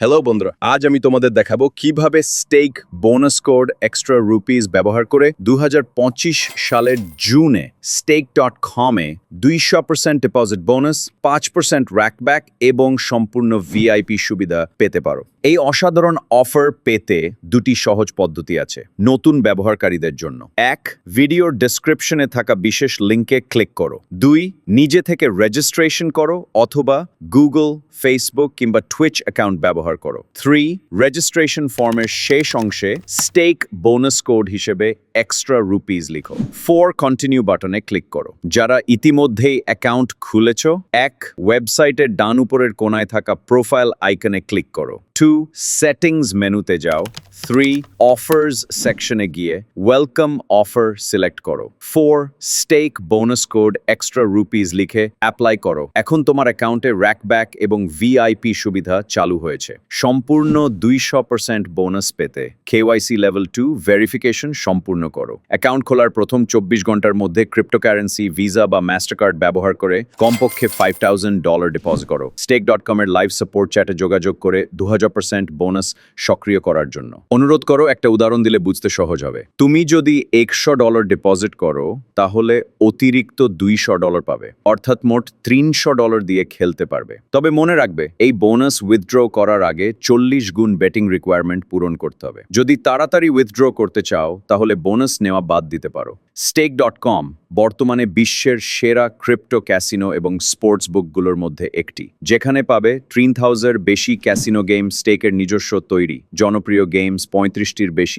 Hello বন্ধুরা। আজ আমি তোমাদের দেখাবো কীভাবে Stake bonus code extra rupees ব্যবহার করে দু হাজার পঁচিশ সালের জুনে স্টেক ডট কমে দুইশো পার্সেন্ট ডিপোজিট বোনাস পাঁচ পার্সেন্ট র্যাকব্যাক এবং সম্পূর্ণ ভিআইপি সুবিধা পেতে পারো। এই অসাধারণ অফার পেতে দুটি সহজ পদ্ধতি আছে নতুন ব্যবহারকারীদের জন্য। এক ভিডিওর ডেসক্রিপশনে থাকা বিশেষ লিঙ্কে ক্লিক করো। দুই, নিজে থেকে রেজিস্ট্রেশন করো অথবা গুগল ফেসবুক কিংবা টুইচ অ্যাকাউন্ট ব্যবহার করো। থ্রি রেজিস্ট্রেশন ফর্মের শেষ অংশে স্টেক বোনাস কোড হিসেবে এক্সট্রা রুপিস লিখো। ফোর কন্টিনিউ বাটনে ক্লিক করো। যারা ইতিমধ্যেই অ্যাকাউন্ট খুলেছ, এক ওয়েবসাইটের ডান উপরের কোনায় থাকা প্রোফাইল আইকনে ক্লিক করো। টু সেটিংস মেনুতে যাও থ্রি অফার্স সেকশনে গিয়ে ওয়েলকাম অফার সিলেক্ট করো four Stake bonus code extra rupees লিখে অ্যাপ্লাই করো। এখন তোমার অ্যাকাউন্টে র্যাকব্যাক এবং ভিআইপি সুবিধা চালু হয়েছে। সম্পূর্ণ দুইশো পার্সেন্ট বোনাস পেতে কেওয়াইসি লেভেল টু ভেরিফিকেশন সম্পূর্ণ করো। অ্যাকাউন্ট খোলার প্রথম চব্বিশ ঘণ্টার মধ্যে ক্রিপ্টোকারেন্সি ভিসা বা মাস্টারকার্ড ব্যবহার করে কমপক্ষে ফাইভ থাউজেন্ড ডলার ডিপোজিট করো। স্টেক ডট কমের লাইভ সাপোর্ট চ্যাটে যোগাযোগ করে দু হাজার পার্সেন্ট বোনাস সক্রিয় করার জন্য। অনুরোধ করো, একটা উদাহরণ দিলে বুঝতে সহজ হবে। তুমি যদি একশো ডলার ডিপোজিট করো, তাহলে অতিরিক্ত দুইশো ডলার পাবে। অর্থাৎ মোট তিনশো ডলার দিয়ে খেলতে পারবে। তবে মনে রাখবে, এই বোনাস উইথড্র করার আগে চল্লিশ গুণ বেটিং রিকোয়ারমেন্ট পূরণ করতে হবে। যদি তাড়াতাড়ি উইথড্র করতে চাও, তাহলে বোনাস নেওয়া বাদ দিতে পারো। স্টেক ডট কম বর্তমানে বিশ্বের সেরা ক্রিপ্টো ক্যাসিনো এবং স্পোর্টস বুকগুলোর মধ্যে একটি। যেখানে পাবে ত্রিন থাউজের বেশি ক্যাসিনো গেম স্টেকের নিজস্ব তৈরি, জনপ্রিয় গেমস পঁয়ত্রিশটির বেশি।